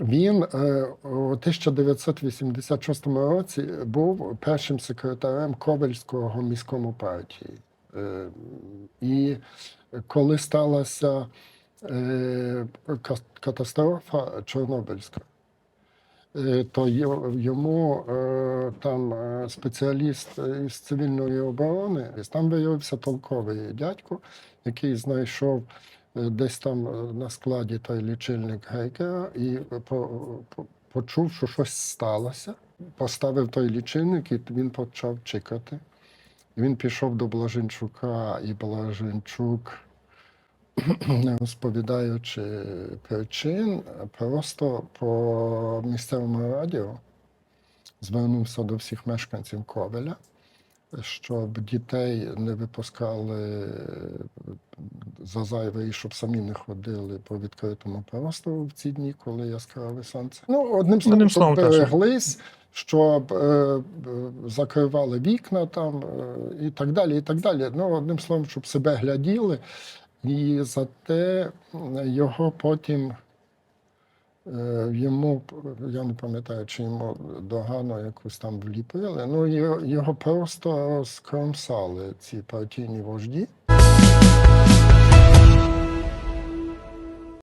Він е, у 1986 році був першим секретарем Ковельського міському партії. Е, І коли сталася е, катастрофа Чорнобильська, то йому там спеціаліст із цивільної оборони, там виявився толковий дядько, який знайшов десь там е, на складі той лічильник Гейгера і по, по- почув, що щось сталося. Поставив той лічильник, і він почав чекати. Він пішов до Блаженчука, і Блаженчук, не розповідаючи причин, просто по місцевому радіо звернувся до всіх мешканців Ковеля, щоб дітей не випускали за зайве і щоб самі не ходили по відкритому простору в ці дні, коли яскраве сонце. Ну, одним словом, Одним словом, береглись, щоб е, е, закривали вікна там е, і так далі. і так далі. Ну, одним словом, щоб себе гляділи. І зате його потім е, йому, я не пам'ятаю, чи йому догану якусь там вліпили. Ну, його, його просто скромсали ці партійні вожді.